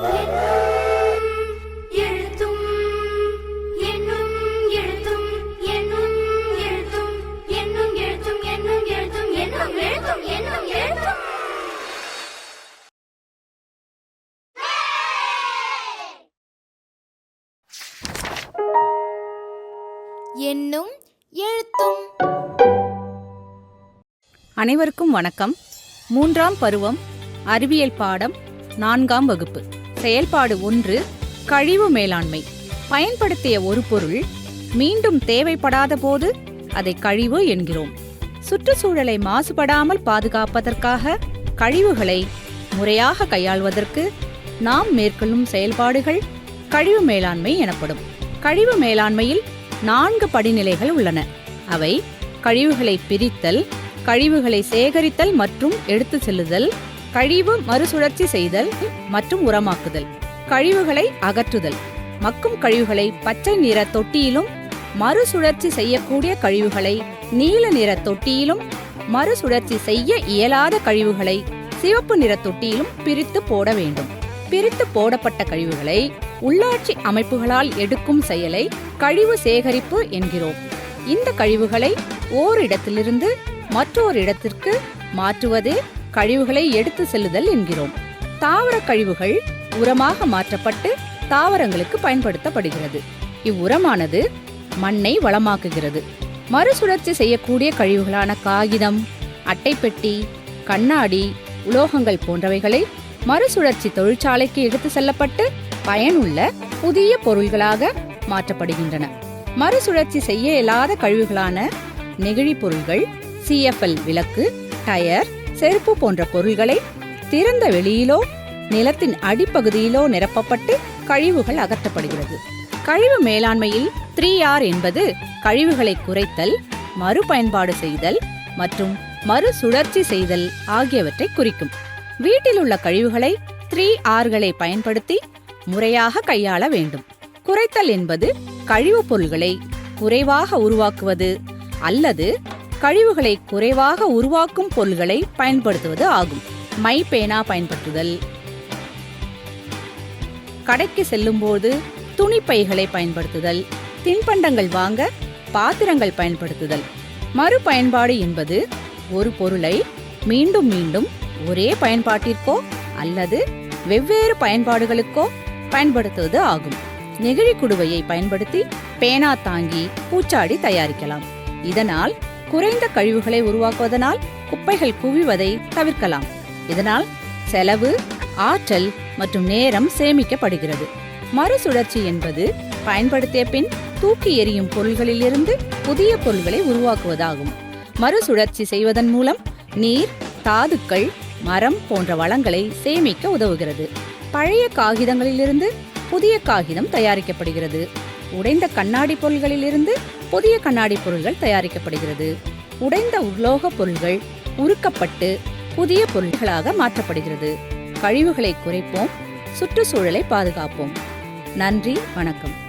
என்னும் எழுத்தும் அனைவருக்கும் வணக்கம். மூன்றாம் பருவம் அறிவியல் பாடம் நான்காம் வகுப்பு. செயல்பாடு ஒன்று கழிவு மேலாண்மை. பயன்படுத்திய ஒரு பொருள் மீண்டும் தேவைப்படாத போது அதை கழிவு என்கிறோம். சுற்றுச்சூழலை மாசுபடாமல் பாதுகாப்பதற்காக கழிவுகளை முறையாக கையாள்வதற்கு நாம் மேற்கொள்ளும் செயல்பாடுகள் கழிவு மேலாண்மை எனப்படும். கழிவு மேலாண்மையில் நான்கு படிநிலைகள் உள்ளன. அவை கழிவுகளை பிரித்தல் கழிவுகளை சேகரித்தல் மற்றும் எடுத்து செல்லுதல் கழிவு மறுசுழற்சி செய்தல் மற்றும் உரமாக்குதல். கழிவுகளை அகற்றுதல். மக்கும் கழிவுகளை பச்சை நிற தொட்டியிலும் மறுசுழற்சி செய்யக்கூடிய கழிவுகளை நீல நிற தொட்டியிலும் மறுசுழற்சி செய்ய இயலாத கழிவுகளை சிவப்பு நிற தொட்டியிலும் பிரித்து போட வேண்டும். பிரித்து போடப்பட்ட கழிவுகளை உள்ளாட்சி அமைப்புகளால் எடுக்கும் செயலை கழிவு சேகரிப்பு என்கிறோம். இந்த கழிவுகளை ஓரிடத்திலிருந்து மற்றொரு இடத்திற்கு மாற்றுவதே கழிவுகளை எடுத்து செல்லுதல் என்கிறோம். தாவர கழிவுகள் உரமாக மாற்றப்பட்டு தாவரங்களுக்கு பயன்படுத்தப்படுகிறது. இவ்வுரமானது மண்ணை வளமாக்குகிறது. மறுசுழற்சி செய்யக்கூடிய கழிவுகளான காகிதம் அட்டைப்பெட்டி கண்ணாடி உலோகங்கள் போன்றவைகளை மறுசுழற்சி தொழிற்சாலைக்கு எடுத்து செல்லப்பட்டு பயனுள்ள புதிய பொருள்களாக மாற்றப்படுகின்றன. மறுசுழற்சி செய்ய இயலாத கழிவுகளான நெகிழி பொருள்கள் சிஎஃப்எல் விளக்கு டயர் செருப்பு போன்ற பொருள்களை திறந்த வெளியிலோ நிலத்தின் அடிப்பகுதியிலோ நிரப்பப்பட்டு கழிவுகள் அகற்றப்படுகிறது. கழிவு மேலாண்மையில் த்ரீ ஆர் என்பது கழிவுகளை குறைத்தல் மறுபயன்பாடு செய்தல் மற்றும் மறுசுழற்சி செய்தல் ஆகியவற்றை குறிக்கும். வீட்டில் உள்ள கழிவுகளை த்ரீ ஆர்களை பயன்படுத்தி முறையாக கையாள வேண்டும். குறைத்தல் என்பது கழிவுப் பொருள்களை குறைவாக உருவாக்குவது அல்லது கழிவுகளை குறைவாக உருவாக்கும் பொருள்களை பயன்படுத்துவது ஆகும். மை பேனா பயன்படுத்துதல். கடைக்கு செல்லும்போது துணிப்பைகளை பயன்படுத்துதல். தின்பண்டங்கள் வாங்க பாத்திரங்கள் பயன்படுத்துதல். மறுபயன்பாடு என்பது ஒரு பொருளை மீண்டும் மீண்டும் ஒரே பயன்பாட்டிற்கோ அல்லது வெவ்வேறு பயன்பாடுகளுக்கோ பயன்படுத்துவது ஆகும். நெகிழி குடுவையை பயன்படுத்தி பேனா தாங்கி பூச்சாடி தயாரிக்கலாம். இதனால் குறைந்த கழிவுகளை உருவாக்குவதனால் குப்பைகள் குவிவதை தவிர்க்கலாம். இதனால் செலவு ஆற்றல் மற்றும் நேரம் சேமிக்கப்படுகிறது. மறுசுழற்சி என்பது பயன்படுத்திய பின் தூக்கி எறியும் பொருள்களிலிருந்து புதிய பொருள்களை உருவாக்குவதாகும். மறுசுழற்சி செய்வதன் மூலம் நீர் தாதுக்கள் மரம் போன்ற வளங்களை சேமிக்க உதவுகிறது. பழைய காகிதங்களிலிருந்து புதிய காகிதம் தயாரிக்கப்படுகிறது. உடைந்த கண்ணாடி பொருள்களிலிருந்து புதிய கண்ணாடி பொருள்கள் தயாரிக்கப்படுகிறது. உடைந்த உலோக பொருள்கள் உருக்கப்பட்டு புதிய பொருட்களாக மாற்றப்படுகிறது. கழிவுகளை குறைப்போம் சுற்றுச்சூழலை பாதுகாப்போம். நன்றி வணக்கம்.